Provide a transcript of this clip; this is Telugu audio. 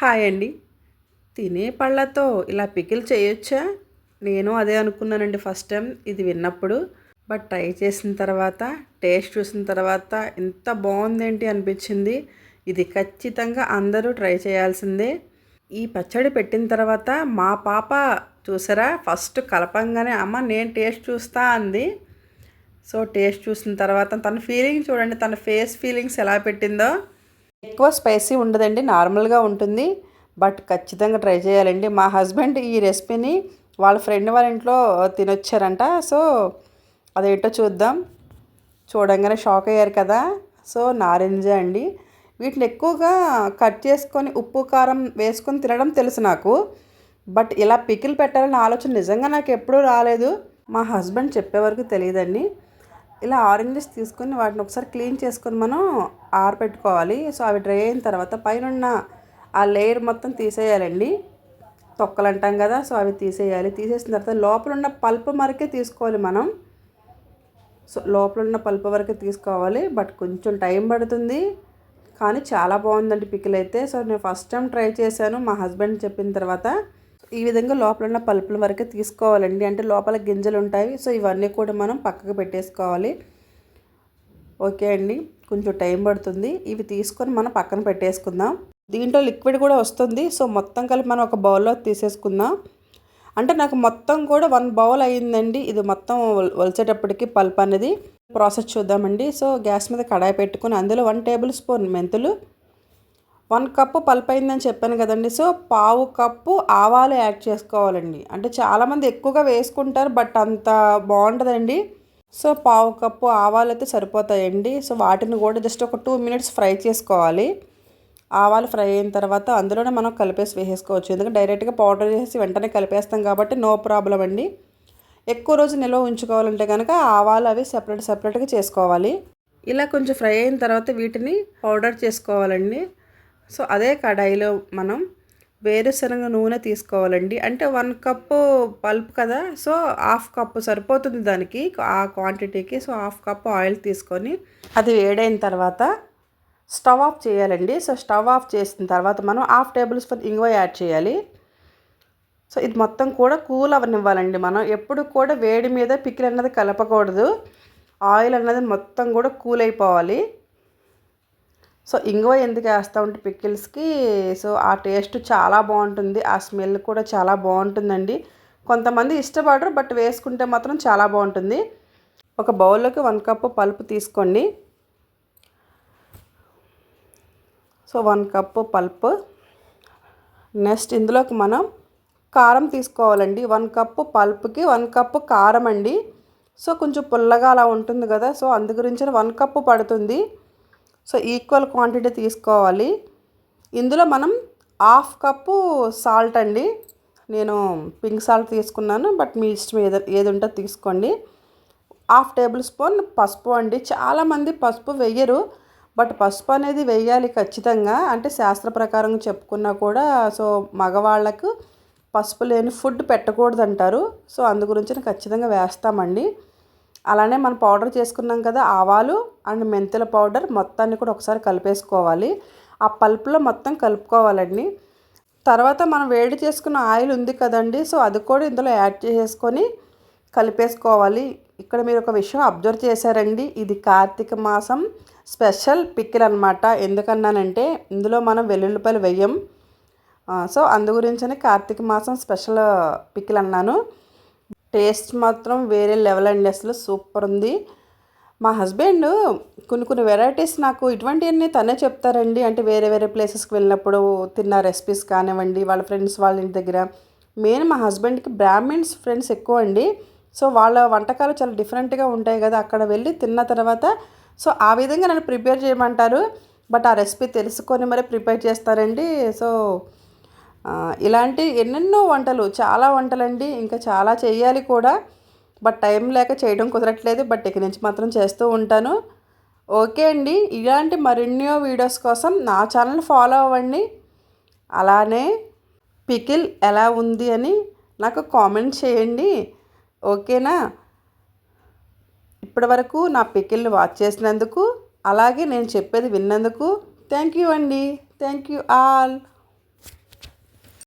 హాయ్ అండి. తినే పళ్ళతో ఇలా పికిల్ చేయొచ్చా? నేను అదే అనుకున్నానండి ఫస్ట్ టైం. ఇది విన్నప్పుడు. బట్ ట్రై చేసిన తర్వాత టేస్ట్ చూసిన తర్వాత ఎంత బాగుందేంటి అనిపించింది? ఇది ఖచ్చితంగా అందరూ ట్రై చేయాల్సిందే. ఈ పచ్చడి పెట్టిన తర్వాత మా పాప చూసారా? ఫస్ట్ కలపంగానే అమ్మ నేను టేస్ట్ చూస్తా అంది. సో టేస్ట్ చూసిన తర్వాత తన ఫీలింగ్ చూడండి తన ఫేస్ ఫీలింగ్స్ ఎలా పెట్టిందో. ఎక్కువ స్పైసీ ఉండదండి నార్మల్గా ఉంటుంది. బట్ ఖచ్చితంగా ట్రై చేయాలండి. మా హస్బెండ్ ఈ రెసిపీని వాళ్ళ ఫ్రెండ్ వాళ్ళ ఇంట్లో తినొచ్చారంట. సో అదేంటో చూద్దాం. చూడంగానే షాక్ అయ్యారు కదా. సో నారింజ అండి. వీటిని ఎక్కువగా కట్ చేసుకొని ఉప్పు కారం వేసుకొని తినడం తెలుసు నాకు. బట్ ఇలా పికిల్ పెట్టాలనే ఆలోచన నిజంగా నాకు ఎప్పుడూ రాలేదు. మా హస్బెండ్ చెప్పే వరకు తెలియదండి. ఇలా ఆరెంజెస్ తీసుకొని వాటిని ఒకసారి క్లీన్ చేసుకొని మనం ఆరబెట్టుకోవాలి సో అవి డ్రై అయిన తర్వాత పైన ఆ లేయర్ మొత్తం తీసేయాలండి. తొక్కలు అంటాం కదా సో అవి తీసేయాలి. తీసేసిన తర్వాత లోపల ఉన్న పల్ప్ వరకే తీసుకోవాలి మనం. సో లోపల ఉన్న పల్ప్ వరకే తీసుకోవాలి. బట్ కొంచెం టైం పడుతుంది. కానీ చాలా బాగుందండి పికిల్ అయితే. సో నేను ఫస్ట్ టైం ట్రై చేశాను. మా హస్బెండ్ చెప్పిన తర్వాత ఈ విధంగా లోపల ఉన్న పల్పుల వరకే తీసుకోవాలండి. అంటే లోపల గింజలు ఉంటాయి. సో ఇవన్నీ కూడా మనం పక్కకు పెట్టేసుకోవాలి. ఓకే అండి. కొంచెం టైం పడుతుంది. ఇవి తీసుకొని మనం పక్కన పెట్టేసుకుందాం. దీంట్లో లిక్విడ్ కూడా వస్తుంది. సో మొత్తం కలిపి మనం ఒక బౌల్లో తీసేసుకుందాం. అంటే నాకు మొత్తం కూడా వన్ బౌల్ అయ్యిందండి. ఇది మొత్తం వలిచేటప్పటికి పల్ప్ అనేది ప్రాసెస్ చూద్దామండి. సో గ్యాస్ మీద కడాయి పెట్టుకుని అందులో వన్ టేబుల్ స్పూన్ మెంతులు వన్ కప్పు పల్పైందని చెప్పాను కదండి. సో పావు కప్పు ఆవాలు యాడ్ చేసుకోవాలండి. అంటే చాలామంది ఎక్కువగా వేసుకుంటారు బట్ అంత బాగుంటుందండి సో పావు కప్పు ఆవాలు అయితే సరిపోతాయండి. సో వాటిని కూడా జస్ట్ ఒక టూ మినిట్స్ ఫ్రై చేసుకోవాలి. ఆవాలు ఫ్రై అయిన తర్వాత అందులోనే మనం కలిపేసి వేసేసుకోవచ్చు. ఎందుకంటే డైరెక్ట్గా పౌడర్ చేసి వెంటనే కలిపేస్తాం కాబట్టి నో ప్రాబ్లం అండి. ఎక్కువ రోజు నిల్వ ఉంచుకోవాలంటే కనుక ఆవాలు అవి సెపరేట్ సెపరేట్గా చేసుకోవాలి. ఇలా కొంచెం ఫ్రై అయిన తర్వాత వీటిని పౌడర్ చేసుకోవాలండి. సో అదే కడాయిలో మనం వేరుశనగ నూనె తీసుకోవాలండి. అంటే వన్ కప్పు పల్ప్ కదా సో హాఫ్ కప్పు సరిపోతుంది దానికి ఆ క్వాంటిటీకి. సో హాఫ్ కప్పు ఆయిల్ తీసుకొని అది వేడైన తర్వాత స్టవ్ ఆఫ్ చేయాలండి. సో స్టవ్ ఆఫ్ చేసిన తర్వాత మనం హాఫ్ టేబుల్ స్పూన్ ఇంగువ యాడ్ చేయాలి. సో ఇది మొత్తం కూడా కూల్ అవనివ్వాలండి మనం. ఎప్పుడు కూడా వేడి మీద పికిల్ అన్నది కలపకూడదు. ఆయిల్ అన్నది మొత్తం కూడా కూల్ అయిపోవాలి. సో ఇంగువ ఎందుకు వేస్తూ ఉంటే పిక్కిల్స్కి సో ఆ టేస్ట్ చాలా బాగుంటుంది ఆ స్మెల్ కూడా చాలా బాగుంటుందండి. కొంతమంది ఇష్టపడరు బట్ వేసుకుంటే మాత్రం చాలా బాగుంటుంది. ఒక బౌల్లోకి వన్ కప్పు పలుపు తీసుకోండి. So one cup pulp. Next ఇందులోకి మనం కారం తీసుకోవాలండి. వన్ కప్పు పల్పుకి వన్ కప్పు కారం అండి. సో కొంచెం పుల్లగా అలా ఉంటుంది కదా సో అందు గురించి వన్ కప్పు పడుతుంది. సో ఈక్వల్ క్వాంటిటీ తీసుకోవాలి. ఇందులో మనం హాఫ్ కప్పు సాల్ట్ అండి. నేను పింక్ సాల్ట్ తీసుకున్నాను బట్ మీ ఇష్టం ఏది ఏది ఉంటే తీసుకోండి. హాఫ్ టేబుల్ స్పూన్ పసుపు అండి. చాలామంది పసుపు వెయ్యరు బట్ పసుపు అనేది వెయ్యాలి ఖచ్చితంగా. అంటే శాస్త్ర ప్రకారం చెప్పుకున్నా కూడా సో మగవాళ్ళకు పసుపు లేని ఫుడ్ పెట్టకూడదు అంటారు సో అందు గురించి ఖచ్చితంగా వేస్తామండి. అలానే మనం పౌడర్ చేసుకున్నాం కదా ఆవాలు అండ్ మెంతుల పౌడర్ మొత్తాన్ని కూడా ఒకసారి కలిపేసుకోవాలి. ఆ పల్పులో మొత్తం కలుపుకోవాలండి. తర్వాత మనం వేడి చేసుకున్న ఆయిల్ ఉంది కదండి సో అది కూడా ఇందులో యాడ్ చేసేసుకొని కలిపేసుకోవాలి. ఇక్కడ మీరు ఒక విషయం అబ్జర్వ్ చేశారండి ఇది కార్తీక మాసం స్పెషల్ పిక్కిల్ అనమాట ఎందుకన్నానంటే ఇందులో మనం వెల్లుల్లిపాయలు వెయ్యం సో అందు గురించని కార్తీక మాసం స్పెషల్ పిక్కిల్ అన్నాను. టేస్ట్ మాత్రం వేరే లెవెల్ అండి అసలు. సూపర్ ఉంది. మా హస్బెండ్ కొన్ని కొన్ని వెరైటీస్ నాకు ఇటువంటివన్నీ తనే చెప్తారండి. అంటే వేరే వేరే ప్లేసెస్కి వెళ్ళినప్పుడు తిన్న రెసిపీస్ కానివ్వండి వాళ్ళ ఫ్రెండ్స్ వాళ్ళ ఇంటి దగ్గర. మెయిన్ మా హస్బెండ్కి బ్రాహ్మిన్స్ ఫ్రెండ్స్ ఎక్కువ అండి. సో వాళ్ళ వంటకాలు చాలా డిఫరెంట్గా ఉంటాయి కదా. అక్కడ వెళ్ళి తిన్న తర్వాత సో ఆ విధంగా నన్ను ప్రిపేర్ చేయమంటారు. బట్ ఆ రెసిపీ తెలుసుకొని మరి ప్రిపేర్ చేస్తారండి. సో ఇలాంటి ఎన్నెన్నో వంటలు చాలా వంటలండి. ఇంకా చాలా చేయాలి కూడా. బట్ టైం లేక చేయడం కుదరట్లేదు. బట్ ఇక నుంచి మాత్రం చేస్తూ ఉంటాను. ఓకే అండి. ఇలాంటి మరెన్నో వీడియోస్ కోసం నా ఛానల్ ఫాలో అవ్వండి. అలానే పికిల్ ఎలా ఉంది అని నాకు కామెంట్ చేయండి. ఓకేనా? ఇప్పటి వరకు నా పికిల్ని వాచ్ చేసినందుకు అలాగే నేను చెప్పేది విన్నందుకు థ్యాంక్ యూ అండి. Thank you all.